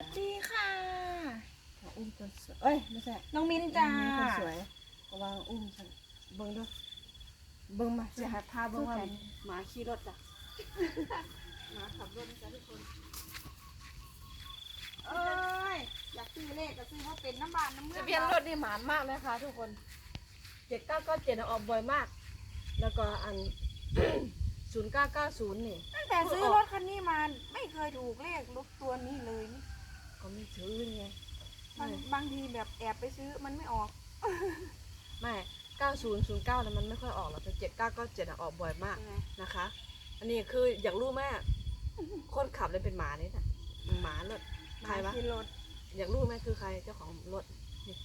สวัสดีค่ะอุ้มคนสวยเอ้ยไม่ใช่น้องมิ้นจ้าน้องคนสวยกวางอุ้มฉันเบิ้งด้วยเบิ้งมาจะหาพาเบิ้งว่าหมาขี่รถจ้ะหมาขับรถจ้ะทุกคนเอ้ยอยากซื้อเลขก็ซื้อเพราะเป็นน้ำบานน้ำเมือทะงเบียนรถนี่หมานมากนะคะทุกคนเจ็ดเก้าเก้าเจ็ดออกบ่อยมาก แล้วก็อัน ศูนย์เก้าเก้าศูนย์นี่ตั้งแต่ซื้อรถคันนี้มาไม่เคยถูกเลขรถตัวนี้เลยนี่ ก็ไม่ซื้อไงบางบางทีแบบแอบไปซื้อมันไม่ออก ไม่เก้าศูนย์ศูนย์เก้านะมันไม่ค่อยออกหรอกแต่เจ็ดเก้าเก้าเจ็ดออกบ่อยมากใช่ไหมนะคะ อันนี้คืออยากรู้แม่คนขับเลยเป็นหมานี่นะหมารถใครวะมาที่รถอยากรู้ไหมคือใครเจ้าของรถนี่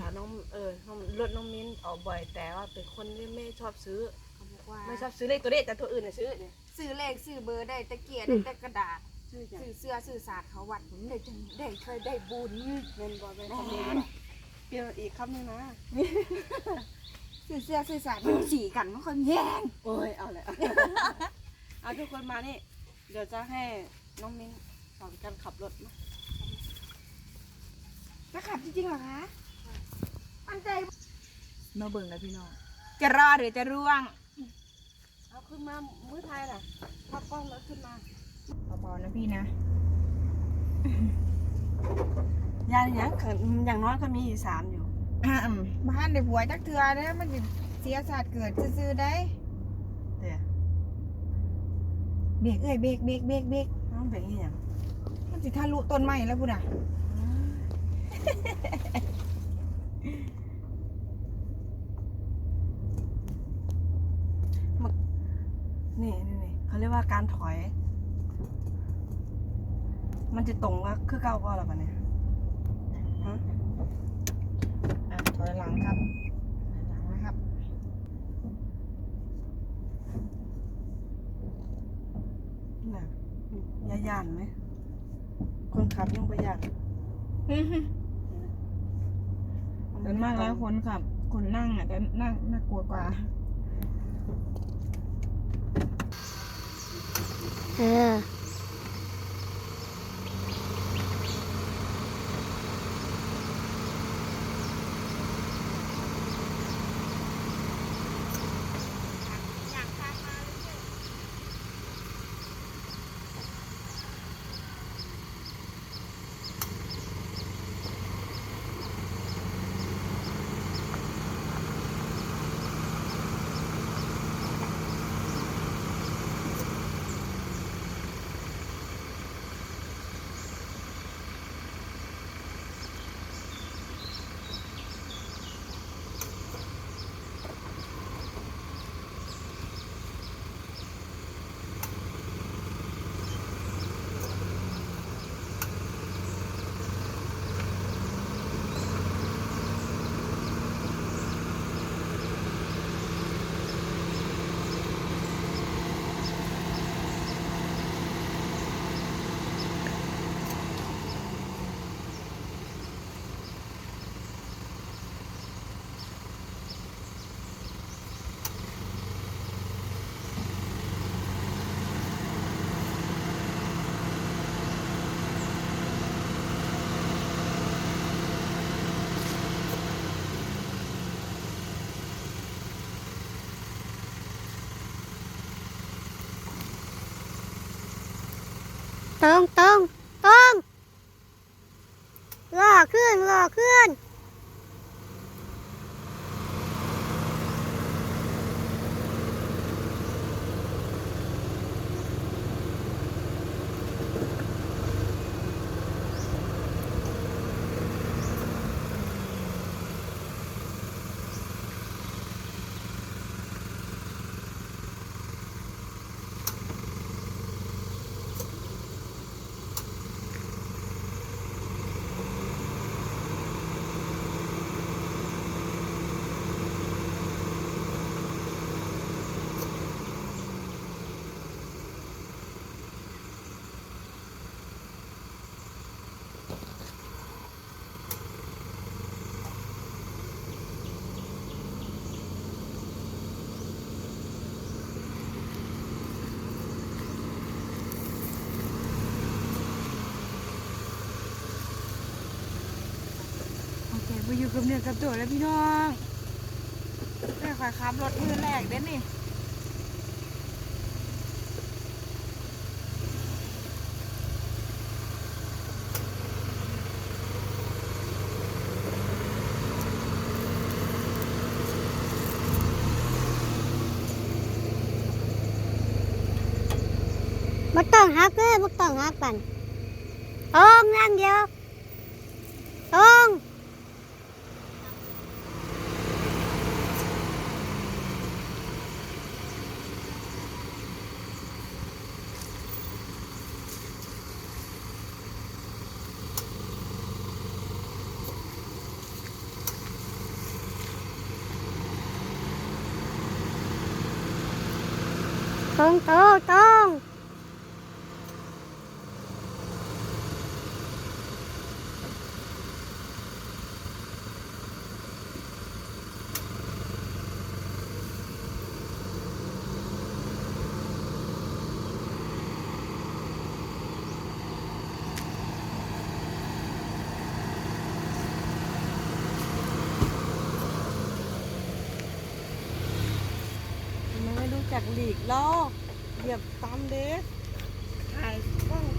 ถามน้องเออน้องรถน้องมิ้นออกบ่อยแต่ว่าเป็นคนที่ไม่ชอบซื้อเขาบอกว่าไม่ชอบซื้อเลขตัวเลขแต่ตัวอื่นน่ะซื้อเนี่ยซื้อเลขซื้อเบอร์ได้ตะเกียบได้แต่กระดาษ ซื้อจ้ะซื้อเสื้อซื้อสาดเขาวัดผมได้จังได้เคยได้บุญเงินบอลเป็นคำนี้เปลี่ยนอีกคำนึงนะซื้อเสื้อซื้อสาดมันสีกันมันค่อยแย่งโอ้ยเอาเลยเอาทุกคนมานี่ เดี๋ยวจะให้น้องมิ้นสอนการขับรถนะจะขับจริงๆเหรอคะมั่นใจมาเบิ่งนะพี่น้อง จะรอดหรือจะร่วง เอาขึ้นมา มือไทยน่ะพักกล้องแล้วขึ้นมา เบาๆนะพี่นะยานอย่างขันอย่างน้อยก็มีอีสามอยู่บ้านในผัวจักเถื่อนะมันสิเสียศาสตร์เกิดซื่อๆได้เดี๋ยวเบรกเอ้ยเบรกเบรกเบรกเบรกน้องเป็นอีหยังมันสิทะลุต้นไม้แล้วพูดอะนี่นี่นี่เขาเรียกว่าการถอย มันจะตรงว่าคือเก้าก็แล้วปะเนี่ยฮะอะถอยหลังครับหลังนะครับ น่ะยาย่านไหม คนขับยังประหยัดส่วนมากแล้วคนขับ คนนั่งอะจะนั่งน่ากลัวกว่า เออ ตรงตรงตรงล่อขึ้นล่อขึ้น อยู่กับเนื้อกับตัวแล้วพี่น้องแม่ขอยขับรถมือแรกเด้นี่บ่ต้องหักเด้อบ่ต้องหักปันตรงอย่างเดียวตรง ตรงตรงตรง จากหลีกลอกเหยียบตามเด้ถ่ายกล้องไป